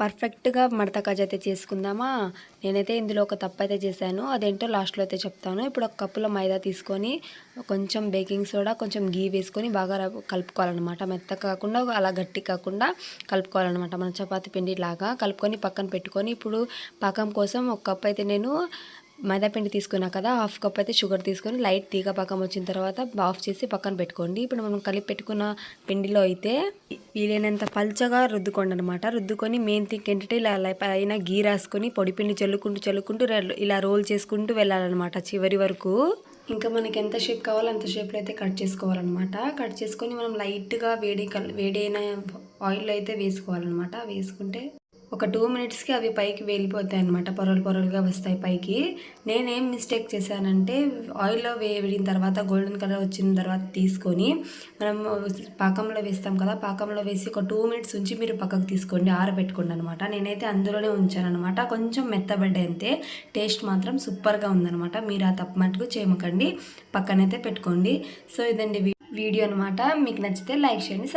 పర్ఫెక్ట్గా మడత కాజ అయితే చేసుకుందామా? నేనైతే ఇందులో ఒక తప్పు అయితే చేశాను. అదేంటో లాస్ట్లో అయితే చెప్తాను. ఇప్పుడు ఒక కప్పులో మైదా తీసుకొని కొంచెం బేకింగ్ సోడా కొంచెం గీ వేసుకొని బాగా కలుపుకోవాలన్నమాట. మెత్త కాకుండా అలా గట్టి కాకుండా కలుపుకోవాలన్నమాట. మన చపాతి పిండి లాగా కలుపుకొని పక్కన పెట్టుకొని ఇప్పుడు పాకం కోసం ఒక కప్ అయితే నేను మైదాపిండి తీసుకున్నా కదా హాఫ్ కప్ అయితే షుగర్ తీసుకొని లైట్ తీగ పాకం వచ్చిన తర్వాత ఆఫ్ చేసి పక్కన పెట్టుకోండి. ఇప్పుడు మనం కలిపి పెట్టుకున్న పిండిలో అయితే వీలైనంత పల్చగా రుద్దుకోండి అనమాట రుద్దుకొని మెయిన్ థింగ్ ఏంటంటే ఇలా పైన గీ రాసుకొని పొడి పిండి చల్లుకుంటూ చల్లుకుంటూ ఇలా రోల్ చేసుకుంటూ వెళ్ళాలన్నమాట చివరి వరకు. ఇంకా మనకి ఎంత షేప్ కావాలో అంత షేప్లో అయితే కట్ చేసుకోవాలన్నమాట. కట్ చేసుకొని మనం లైట్గా వేడి కల్ వేడి అయిన ఆయిల్లో అయితే వేసుకోవాలన్నమాట. వేసుకుంటే ఒక టూ మినిట్స్కి అవి పైకి వెళ్ళిపోతాయి అనమాట పొరలు పొరలుగా వస్తాయి పైకి. నేనేం మిస్టేక్ చేశానంటే ఆయిల్లో వేడిన తర్వాత గోల్డెన్ కలర్ వచ్చిన తర్వాత తీసుకొని మనం పాకంలో వేస్తాం కదా పాకంలో వేసి ఒక టూ మినిట్స్ ఉంచి మీరు పక్కకు తీసుకోండి ఆరబెట్టుకోండి అనమాట నేనైతే అందులోనే ఉంచాను అనమాట కొంచెం మెత్తబడ్డాయి అంతే టేస్ట్ మాత్రం సూపర్గా ఉందనమాట మీరు ఆ తప్పు మటుకు చేయమకండి పక్కనైతే పెట్టుకోండి. సో ఇదండి వీడియో అనమాట మీకు నచ్చితే లైక్ చేయండి